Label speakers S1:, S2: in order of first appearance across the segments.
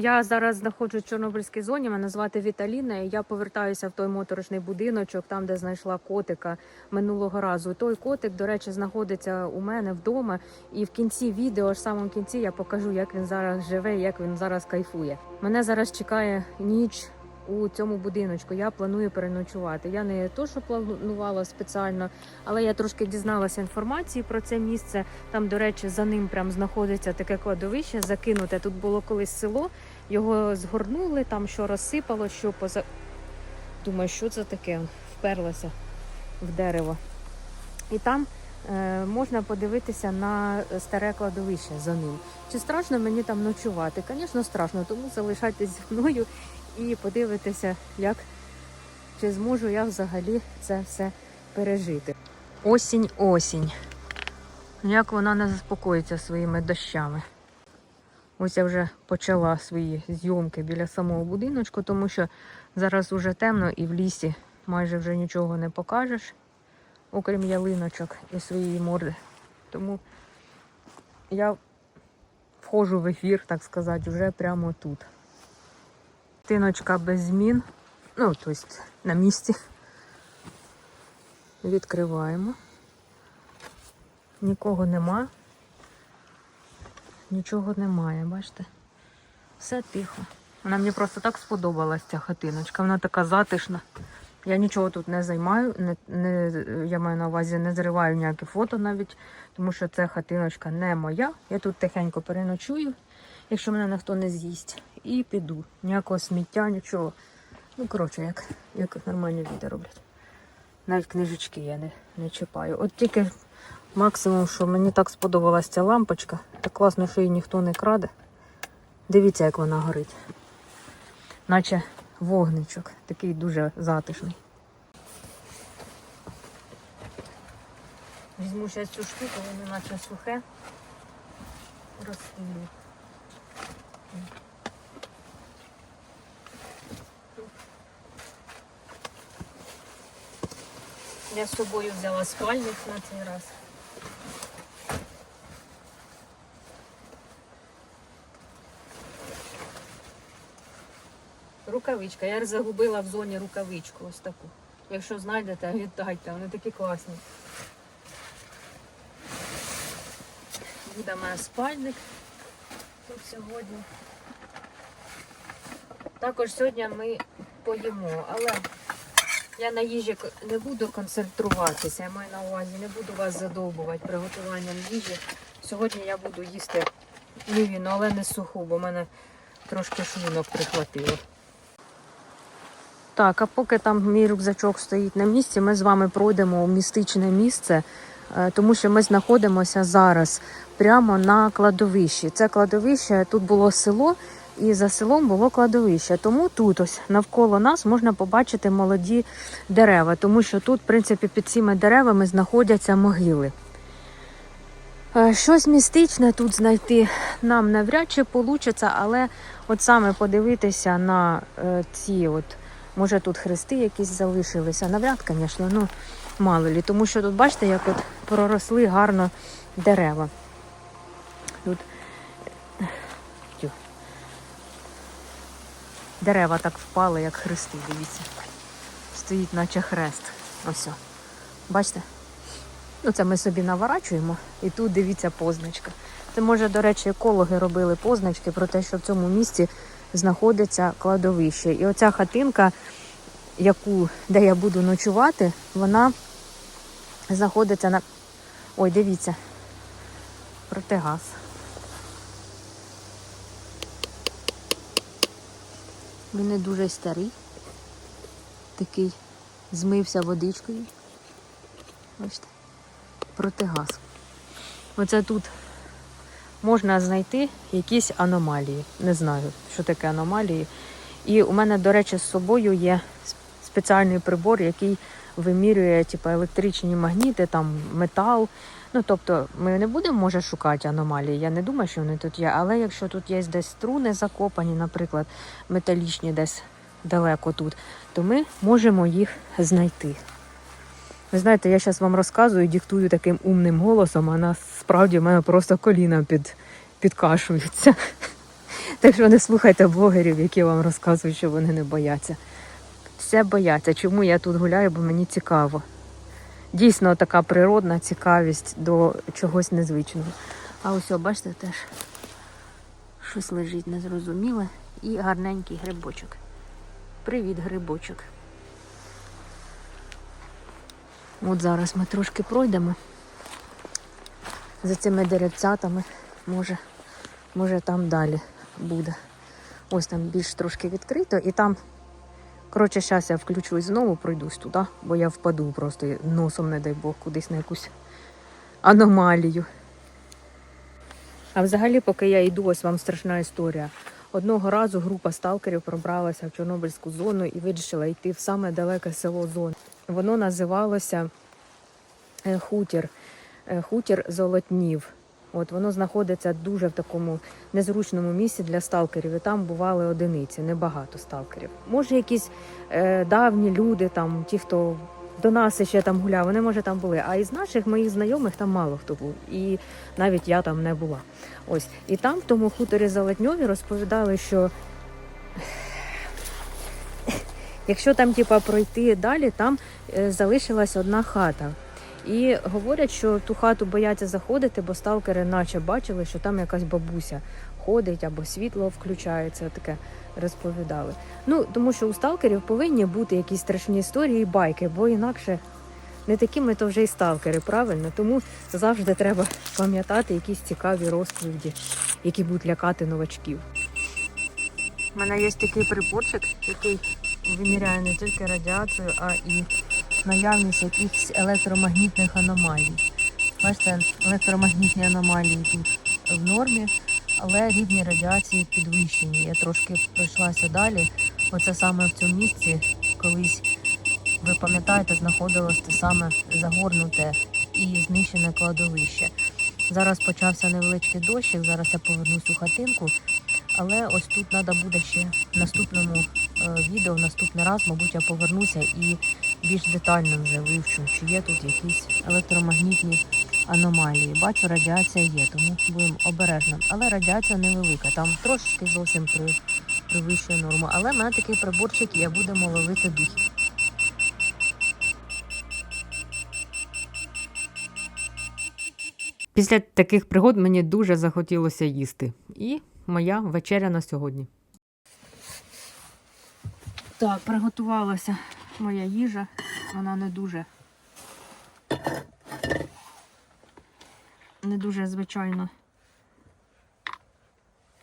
S1: Я зараз знаходжусь в Чорнобильській зоні. Мене звати Віталіна. і Я повертаюся в той моторошний будиночок, там де знайшла котика минулого разу. Той котик, до речі, знаходиться у мене вдома. І в кінці відео, аж в самому кінці, я покажу, як він зараз живе, як він зараз кайфує. Мене зараз чекає ніч. У цьому будиночку я планую переночувати. Я не то, що планувала спеціально, але я трошки дізналася інформації про це місце. Там, до речі, за ним прям знаходиться таке кладовище закинуте. Тут було колись село, його згорнули, там що розсипало, що поза. Думаю, що це таке? Вперлося в дерево. І там е, можна подивитися на старе кладовище за ним. Чи страшно мені там ночувати? Звісно, страшно, тому залишайтесь зі мною і подивитися, як чи зможу я взагалі це все пережити. Осінь, осінь. Як вона не заспокоїться своїми дощами. Ось я вже почала свої зйомки біля самого будиночку, тому що зараз уже темно і в лісі майже вже нічого не покажеш, окрім ялиночок і своєї морди. Тому я входжу в ефір, так сказати, вже прямо тут. Тиночка без змін. Ну, тобто на місці. Відкриваємо. Нікого нема. Нічого немає, бачите? Все тихо. Вона мені просто так сподобалась ця хатиночка. Вона така затишна. Я нічого тут не займаю, не, не, я маю на увазі, не зриваю ніякі фото навіть, тому що ця хатиночка не моя. Я тут тихенько переночую, якщо мене ніхто не з'їсть. І піду. Ніякого сміття, нічого. Ну, коротше, як, як нормальні люди роблять. Навіть книжечки я не, не чіпаю. От тільки максимум, що мені так сподобалася ця лампочка. Так класно, що її ніхто не краде. Дивіться, як вона горить. Наче вогничок. Такий дуже затишний. Візьму ще цю штуку, воно наче сухе. Розстелю. Я з собою взяла спальник на цей раз. Рукавичка. Я загубила в зоні рукавичку ось таку. Якщо знайдете, віддайте, вони такі класні. Буде в мене спальник тут сьогодні. Також сьогодні ми поїмо, але я на їжі не буду концентруватися, я маю на увазі, не буду вас задовбувати приготуванням їжі. Сьогодні я буду їсти мівіну, але не суху, бо в мене трошки шлунок прихватило. Так, а поки там мій рюкзачок стоїть на місці, ми з вами пройдемо у містичне місце, е, тому що ми знаходимося зараз прямо на кладовищі. Це кладовище, тут було село, і за селом було кладовище. Тому тут ось навколо нас можна побачити молоді дерева, тому що тут, в принципі, під цими деревами знаходяться могили. Е, Щось містичне тут знайти нам навряд чи вийде, але от саме подивитися на е, ці от. Може тут хрести якісь залишилися. Навряд, звісно, ну мало лі. Тому що тут, бачите, як от проросли гарно дерева. Тут дерева так впали, як хрести, дивіться. Стоїть, наче хрест. Ось. Бачите? Ну, це ми собі наворачуємо, і тут дивіться позначка. Це, може, до речі, екологи робили позначки про те, що в цьому місці знаходиться кладовище. І оця хатинка, яку, де я буду ночувати, вона знаходиться на. Ой, дивіться. Протигаз. Він не дуже старий. Такий змився водичкою. Бачите? Протигаз. Оце тут можна знайти якісь аномалії. Не знаю, що таке аномалії. І у мене, до речі, з собою є спеціальний прибор, який вимірює типу, електричні магніти, там метал. Ну, тобто, ми не будемо, може, шукати аномалії. Я не думаю, що вони тут є. Але якщо тут є десь струни закопані, наприклад, металічні десь далеко тут, то ми можемо їх знайти. Ви знаєте, я зараз вам розказую, диктую таким умним голосом, а насправді в мене просто коліна під, підкашуються. Так що не слухайте блогерів, які вам розказують, що вони не бояться. Все бояться. Чому я тут гуляю, бо мені цікаво. Дійсно, така природна цікавість до чогось незвичного. А ось, бачите, теж щось лежить незрозуміле і гарненький грибочок. Привіт, грибочок. От зараз ми трошки пройдемо за цими деревцятами. Може, може там далі буде. Ось там більш трошки відкрито, і там, коротше, зараз я включусь знову, пройдусь туди, бо я впаду просто носом, не дай Бог, кудись на якусь аномалію. А взагалі, поки я йду, ось вам страшна історія. Одного разу група сталкерів пробралася в Чорнобильську зону і вирішила йти в саме далеке село зони. Воно називалося е, Хутір, е, Хутір Золотнів. От воно знаходиться дуже в такому незручному місці для сталкерів. І там бували одиниці, небагато сталкерів. Може, якісь е, давні люди, там ті, хто до нас ще там гуляв, вони може там були. А із наших моїх знайомих там мало хто був. І навіть я там не була. Ось і там, в тому хуторі Золотньові, розповідали, що якщо там, типа, пройти далі, там е, залишилась одна хата. І говорять, що ту хату бояться заходити, бо сталкери наче бачили, що там якась бабуся ходить або світло включається, таке розповідали. Ну, тому що у сталкерів повинні бути якісь страшні історії і байки, бо інакше не такі ми то вже і сталкери, правильно? Тому завжди треба пам'ятати якісь цікаві розповіді, які будуть лякати новачків. У мене є такий приборчик, який виміряє не тільки радіацію, а і наявність якихось електромагнітних аномалій. Бачите, електромагнітні аномалії тут в нормі, але рівні радіації підвищені. Я трошки пройшлася далі. Оце саме в цьому місці колись, ви пам'ятаєте, знаходилось те саме загорнуте і знищене кладовище. Зараз почався невеличкий дощик, зараз я повернусь у хатинку. Але ось тут треба буде ще в наступному відео, в наступний раз, мабуть, я повернуся і більш детально вже вивчу, чи є тут якісь електромагнітні аномалії. Бачу, радіація є, тому будемо обережно. Але радіація невелика, там трошечки зовсім при, привищує норму. Але в мене такий приборчик є, будемо ловити духи. Після таких пригод мені дуже захотілося їсти. І моя вечеря на сьогодні. Так, приготувалася моя їжа. Вона не дуже. Не дуже, звичайно,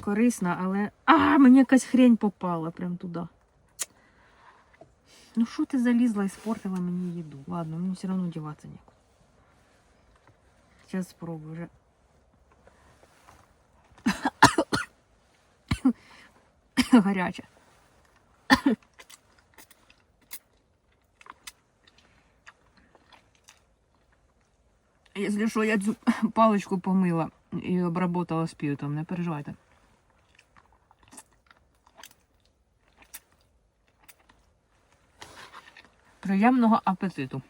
S1: корисна, але. А, мені якась хрень попала прям туди. Ну що ти залізла і спортила мені їду? Ладно, мені все одно діватися нікуди. Зараз спробую вже. Гаряча. Якщо що, я цю паличку помила і обработала спіртом, не переживайте. Приємного апетиту.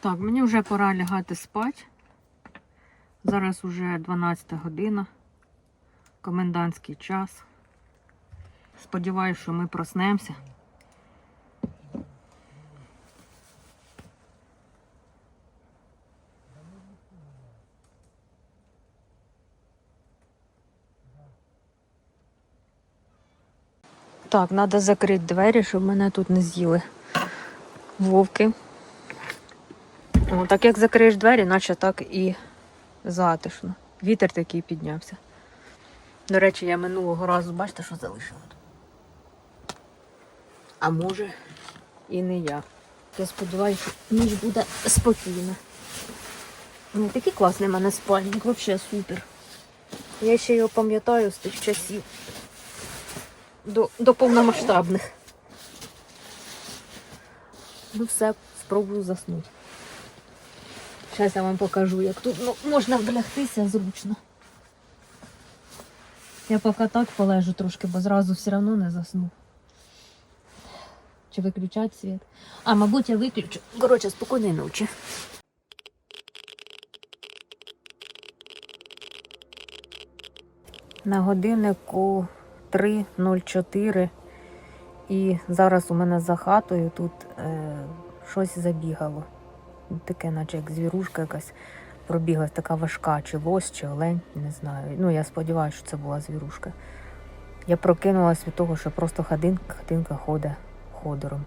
S1: Так, мені вже пора лягати спати. Зараз уже 12 година, комендантський час. Сподіваюсь, що ми проснемося. Так, треба закрити двері, щоб мене тут не з'їли вовки. О, так як закриєш двері, наче так і затишно. Вітер такий піднявся. До речі, я минулого разу, бачите, що залишила. А може і не я. Я сподіваюся, що ніч буде спокійна. Ну, такий класний в мене спальник, взагалі супер. Я ще його пам'ятаю з тих часів. До, до повномасштабних. Ну все, спробую заснути. Зараз я вам покажу, як тут ну, можна влягтися зручно. Я поки так полежу трошки, бо зразу все одно не засну. Чи виключати світ? А, мабуть, я виключу. Коротше, спокійної ночі. На годиннику 3.04 і зараз у мене за хатою тут е, щось забігало. Таке, наче як звірушка якась пробіглась, така важка, чи лось, чи олень, не знаю. Ну, я сподіваюся, що це була звірушка. Я прокинулась від того, що просто хатинка, хатинка ходить ходором.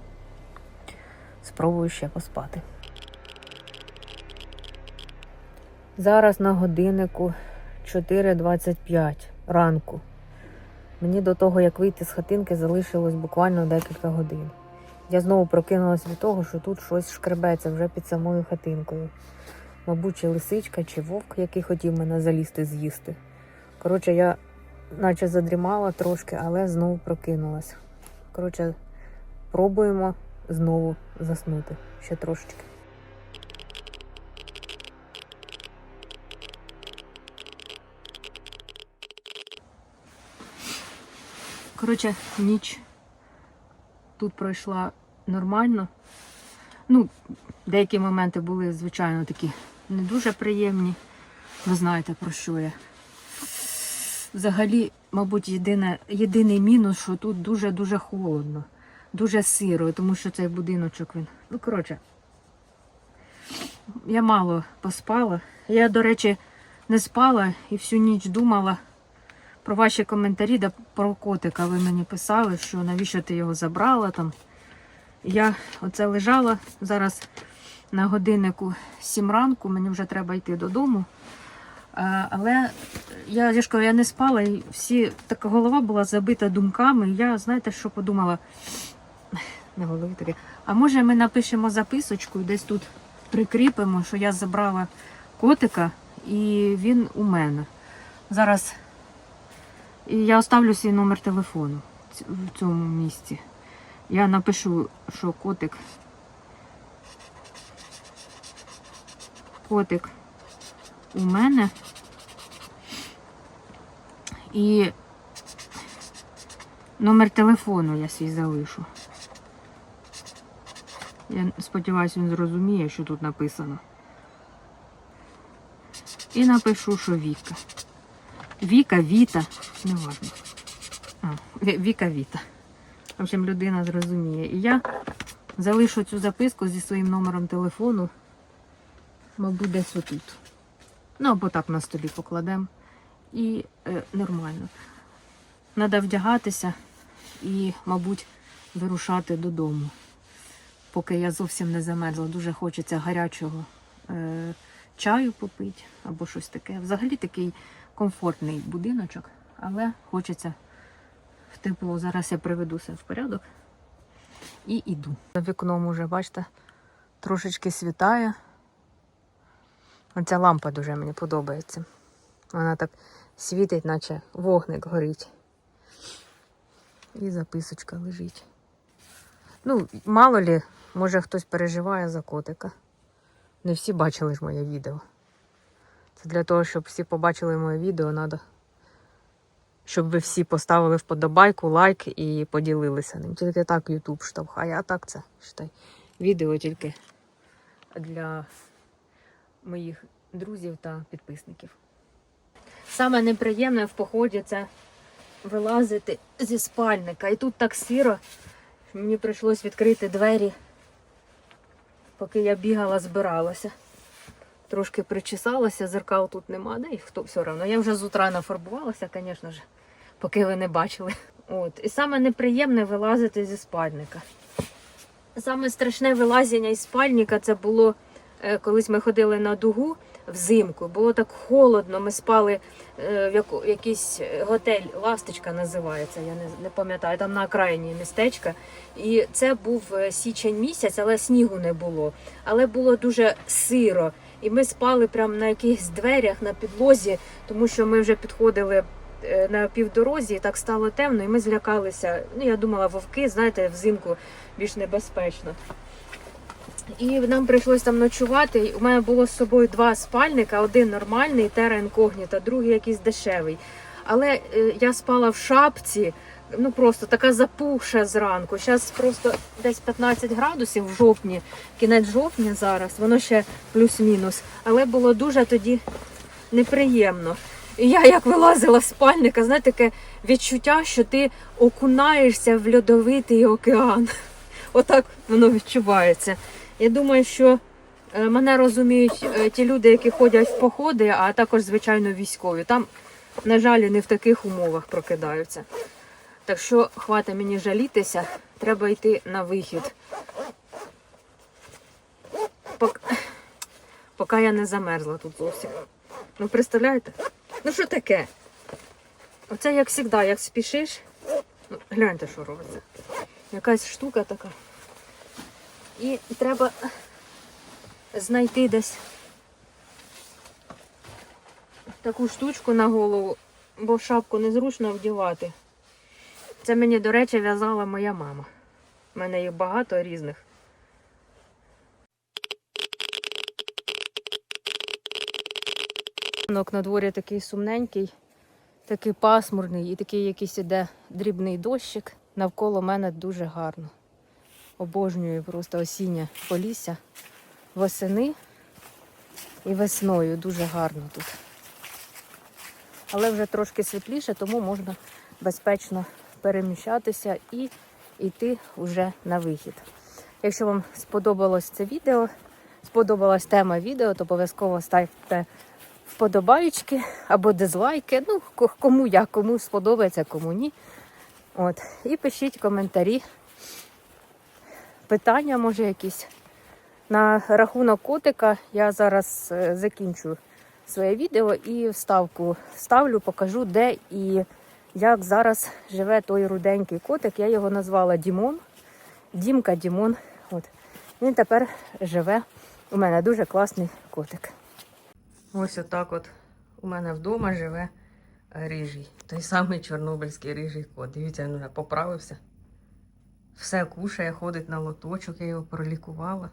S1: Спробую ще поспати. Зараз на годиннику 4.25 ранку. Мені до того, як вийти з хатинки, залишилось буквально декілька годин. Я знову прокинулась від того, що тут щось шкребеться вже під самою хатинкою. Мабуть, чи лисичка, чи вовк, який хотів мене залізти з'їсти. Коротше, я наче задрімала трошки, але знову прокинулась. Коротше, пробуємо знову заснути ще трошечки. Коротше, ніч тут пройшла нормально. Ну, деякі моменти були, звичайно, такі не дуже приємні. Ви знаєте, про що я. Взагалі, мабуть, єдине, єдиний мінус, що тут дуже-дуже холодно, дуже сиро, тому що цей будиночок він. Ну, коротше, я мало поспала. Я, до речі, не спала і всю ніч думала про ваші коментарі да про котика. Ви мені писали, що навіщо ти його забрала там. Я оце лежала зараз на годиннику 7 ранку, мені вже треба йти додому. Але я, я ж кажу, я не спала, і всі така голова була забита думками. Я, знаєте, що подумала? На голові таке. А може ми напишемо записочку і десь тут прикріпимо, що я забрала котика і він у мене. Зараз і я оставлю свій номер телефону в цьому місці. Я напишу, що котик. Котик у мене. І номер телефону я свій залишу. Я сподіваюся, він зрозуміє, що тут написано. І напишу, що Віка. Віка, Віта, не важно. А, Віка, Віта. В общем, людина зрозуміє. І я залишу цю записку зі своїм номером телефону, мабуть, десь отут. Ну, або так на столі покладемо. І е, нормально. Треба вдягатися і, мабуть, вирушати додому. Поки я зовсім не замерзла, дуже хочеться гарячого е, чаю попити або щось таке. Взагалі такий комфортний будиночок, але хочеться в тепло. Зараз я приведу все в порядок і йду. Вікном уже, бачите, трошечки світає. Оця лампа дуже мені подобається. Вона так світить, наче вогник горить. І записочка лежить. Ну, мало лі, може хтось переживає за котика. Не всі бачили ж моє відео. Це для того, щоб всі побачили моє відео, треба, щоб ви всі поставили вподобайку, лайк і поділилися ним. Тільки так YouTube штовхає, а так це считай, відео тільки для моїх друзів та підписників. Саме неприємне в поході це вилазити зі спальника. І тут так сіро, що мені прийшлось відкрити двері, поки я бігала, збиралася. Трошки причесалася, зеркал тут нема, да і хто все одно. Я вже з утра нафарбувалася, звісно ж, поки ви не бачили. От. І саме неприємне вилазити зі спальника. Саме страшне вилазення із спальника це було е, колись ми ходили на дугу взимку. Було так холодно. Ми спали е, в якийсь готель, Ласточка називається, я не, пам'ятаю, там на окраїні містечка. І це був е, січень місяць, але снігу не було. Але було дуже сиро. І ми спали прямо на якихось дверях на підлозі, тому що ми вже підходили е, на півдорозі, і так стало темно, і ми злякалися. Ну, я думала, вовки, знаєте, взимку більш небезпечно. І нам прийшлось там ночувати. У мене було з собою два спальника: один нормальний, тера інкогніта, другий якийсь дешевий. Але е, я спала в шапці, ну просто така запухша зранку. Зараз просто десь 15 градусів в жовтні, кінець жовтня зараз, воно ще плюс-мінус. Але було дуже тоді неприємно. І я як вилазила з спальника, знаєте, таке відчуття, що ти окунаєшся в льодовитий океан. Отак воно відчувається. Я думаю, що е, мене розуміють е, ті люди, які ходять в походи, а також, звичайно, військові. Там, на жаль, не в таких умовах прокидаються. Так що хватить мені жалітися, треба йти на вихід. Пок... Поки я не замерзла тут зовсім. Ну, представляєте? Ну що таке? Оце як завжди, як спішиш. Ну, гляньте, що робиться. Якась штука така. І треба знайти десь таку штучку на голову, бо шапку незручно вдівати. Це мені, до речі, в'язала моя мама. У мене їх багато різних. На дворі такий сумненький, такий пасмурний і такий якийсь іде дрібний дощик. Навколо мене дуже гарно. Обожнюю просто осіннє полісся восени і весною. Дуже гарно тут. Але вже трошки світліше, тому можна безпечно переміщатися і йти вже на вихід. Якщо вам сподобалось це відео, сподобалась тема відео, то обов'язково ставте вподобаючки або дизлайки. Ну, кому як, кому сподобається, кому ні. От. І пишіть коментарі. Питання, може, якісь. На рахунок котика я зараз е, закінчу своє відео і вставку ставлю, покажу, де і як зараз живе той руденький котик. Я його назвала Дімон. Дімка Дімон. От. Він тепер живе. У мене дуже класний котик. Ось отак от у мене вдома живе рижий. Той самий чорнобильський рижий кот. Дивіться, він вже поправився. Все кушає, ходить на лоточок, я його пролікувала.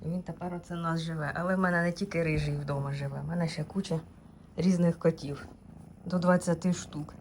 S1: І він тепер оце нас живе. Але в мене не тільки рижий вдома живе, в мене ще куча різних котів. До 20 штук.